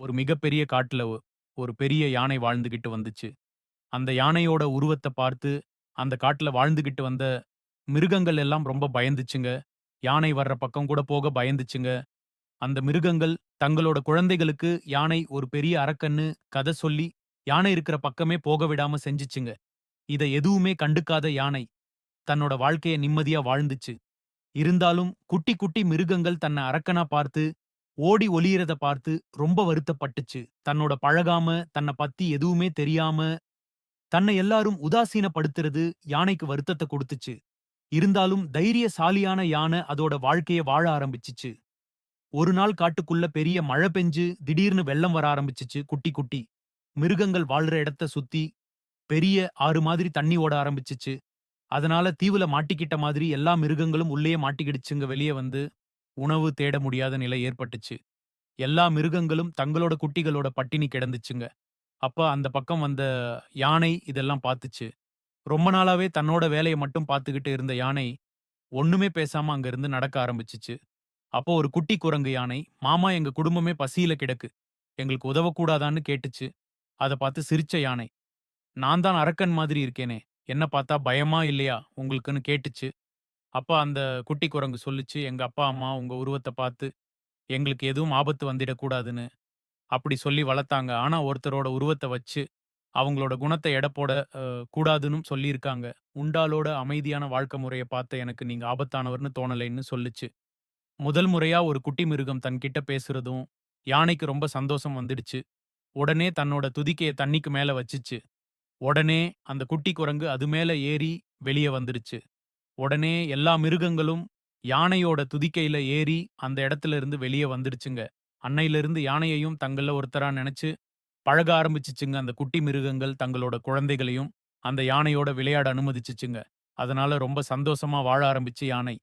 ஒரு மிகப்பெரிய காட்டுல ஒரு பெரிய யானை வாழ்ந்துகிட்டு வந்துச்சு. அந்த யானையோட உருவத்தை பார்த்து, அந்த காட்டுல வாழ்ந்துகிட்டு வந்த மிருகங்கள் எல்லாம் ரொம்ப பயந்துச்சுங்க. யானை வர்ற பக்கம் கூட போக பயந்துச்சுங்க. அந்த மிருகங்கள் தங்களோட குழந்தைகளுக்கு யானை ஒரு பெரிய அரக்கன்னு கத சொல்லி, யானை இருக்கிற பக்கமே போக விடாம செஞ்சுச்சுங்க. இத எதுவுமே கண்டுக்காத யானை, தன்னோட வாழ்க்கைய நிம்மதியா வாழ்ந்துச்சு. இருந்தாலும் குட்டி குட்டி மிருகங்கள் தன்ன அரக்கனா பார்த்து, ஓடி ஒளியறத பார்த்து ரொம்ப வருத்தப்பட்டுச்சு. தன்னோட பழகாம, தன்ன பத்தி எதுவுமே தெரியாம, தன்னை எல்லாரும் உதாசீனப்படுத்துறது யானைக்கு வருத்தத்த குடுத்துச்சு. இருந்தாலும் தைரியசாலியான யானை அதோட வாழ்க்கைய வாழ ஆரம்பிச்சுச்சு. ஒரு நாள் காட்டுக்குள்ள பெரிய மழை பெஞ்சு திடீர்னு வெள்ளம் வர ஆரம்பிச்சுச்சு குட்டி குட்டி. மிருகங்கள் வாழ்ற இடத்த சுத்தி பெரிய ஆறு மாதிரி தண்ணி ஓட ஆரம்பிச்சுச்சு. அதனால தீவுல மாட்டிக்கிட்ட மாதிரி எல்லா மிருகங்களும் உள்ளே மாட்டிக்கிடுச்சுங்க வெளியே வந்து. உணவு தேட முடியாத நிலை ஏற்பட்டுச்சு. எல்லா மிருகங்களும் தங்களோட குட்டிகளோட பட்டினி கிடந்துச்சுங்க. அப்ப அந்த பக்கம் வந்த யானை இதெல்லாம் பாத்துச்சு. ரொம்ப நாளாவே தன்னோட வேலையை மட்டும் பார்த்துக்கிட்டு இருந்த யானை, ஒண்ணுமே பேசாம அங்கிருந்து நடக்க ஆரம்பிச்சுச்சு. அப்போ ஒரு குட்டி குரங்கு யானை, "மாமா எங்க குடும்பமே பசியில கிடக்கு. எங்களுக்கு உதவக்கூடாதான்னு?" கேட்டுச்சு. அத பாத்து சிரிச்ச யானை, "நான் தான் அரக்கன் மாதிரி இருக்கேனே. என்ன பாத்தா பயமா இல்லையா உங்களுக்குன்னு?" கேட்டுச்சு. அப்ப அந்த குட்டி குரங்கு சொல்லுச்சு, "எங்க அப்பா, அம்மா உங்க உருவத்தை பார்த்து எங்களுக்கு எதுவும் ஆபத்து வந்துடக்கூடாதுன்னு, அப்படி சொல்லி வளர்த்தாங்க. ஆனா ஒருத்தரோட உருவத்தை வச்சு, அவங்களோட குணத்தை எடப்போட போட சொல்லியிருக்காங்க. உண்டாலோட அமைதியான வாழ்க்கை முறைய பார்த்த எனக்கு நீங்க ஆபத்தானவர்னு தோணலைன்னு" சொல்லுச்சு. முதல் முறையா ஒரு குட்டி மிருகம் தன்கிட்ட பேசுறதும், யானைக்கு ரொம்ப சந்தோஷம் வந்துடுச்சு. உடனே தன்னோட துதிக்கையை தண்ணிக்கு மேல வச்சுச்சு. உடனே அந்த குட்டி குரங்கு அது மேல ஏறி வெளிய வந்துருச்சு. உடனே எல்லா மிருகங்களும் யானையோட துதிக்கையில ஏறி அந்த இடத்துல இருந்து வெளியே வந்துடுச்சுங்க. அன்னையிலிருந்து யானையையும் தங்கள்ல ஒருத்தரா நினைச்சு பழக ஆரம்பிச்சுச்சுங்க அந்த குட்டி மிருகங்கள் தங்களோட குழந்தைகளையும் அந்த யானையோட விளையாட அனுமதிச்சுச்சுங்க. அதனால ரொம்ப சந்தோஷமா வாழ ஆரம்பிச்சு யானை.